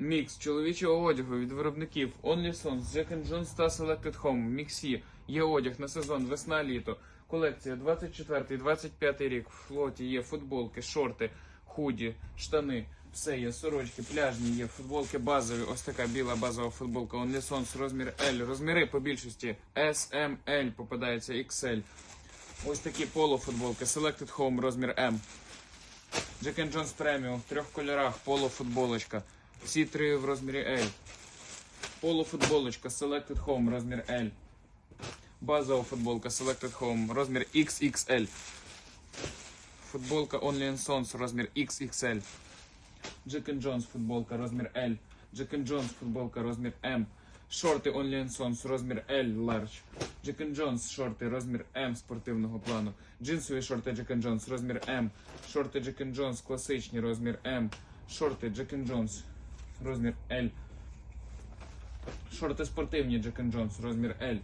Мікс чоловічого одягу від виробників OnlySons, Jack Jones та Selected Home. Міксі є одяг на сезон весна-літо. Колекція 24-25 рік. В флоті є футболки, шорти, худі, штани. Все є сорочки, пляжні є, футболки базові. Ось така біла базова футболка. OnlySons, розмір L. Розміри по більшості S, M, L, попадається XL. Ось такі полуфутболки. Selected Home, розмір M. Jack Jones Premium в трьох кольорах, полуфутболочка. Всі три в розмірі L. Полуфутболочка Selected Home, розмір L. Базова футболка Selected Home, розмір XXL. Футболка Only Sons, розмір XXL. Jack Jones футболка, розмір L. Jack Jones футболка, розмір M. Шорти Only Sons, розмір L large. Jack Jones шорти, розмір M спортивного плану. Джинсові шорти Jack Jones, розмір M. Шорти Jack Jones класичні, розмір M. Шорти Jack Jones, розмір L. Шорти спортивні Jack Jones, розмір L.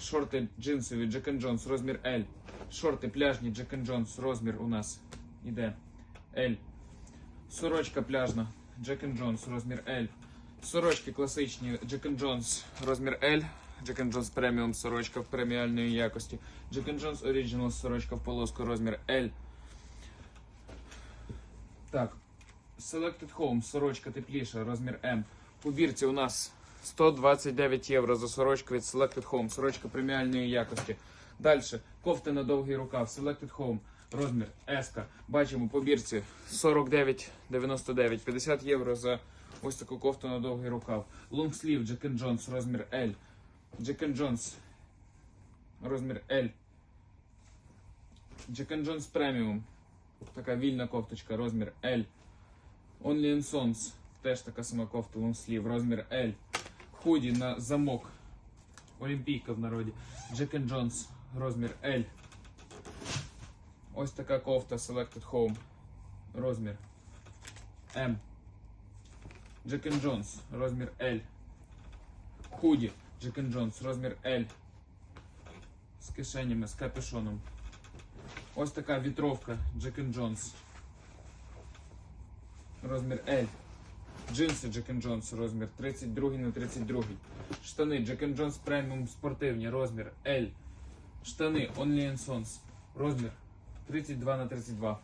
Шорти джинсові Jack Jones, розмір L. Шорти пляжні Jack Jones, розмір у нас іде L. Сорочка пляжна Jack Jones, розмір L. Сорочки класичні Jack Jones, розмір L. Jack Jones Premium сорочка в преміальної якості. Jack Jones Original сорочка в полоску розмір L. Так. Selected Home, сорочка тепліша, розмір М. Бірці у нас 129 євро за сорочку від Selected Home, сорочка преміальної якості. Далі, кофта на довгий рукав, Selected Home, розмір S. Бачимо по бірці 49,99, 50 євро за ось таку кофту на довгий рукав. Long sleeve Jack Jones, розмір L. Jack Jones, розмір L. Jack Jones Premium, така вільна кофточка, розмір L. Only Sons, теж така сама кофта лонгслів, розмір L. Худі на замок. Олімпійка в народі. Jack Jones, розмір L. Ось така кофта Selected Home. Розмір M. Jack Jones, розмір L. Худі Jack Jones, розмір L. З кишенями, з капюшоном. Ось така вітровка Jack Jones. Розмір L. Джинси Jack Jones розмір 32 на 32. Штани Jack Jones Premium спортивні розмір L. Штани Only Sons розмір 32 на 32.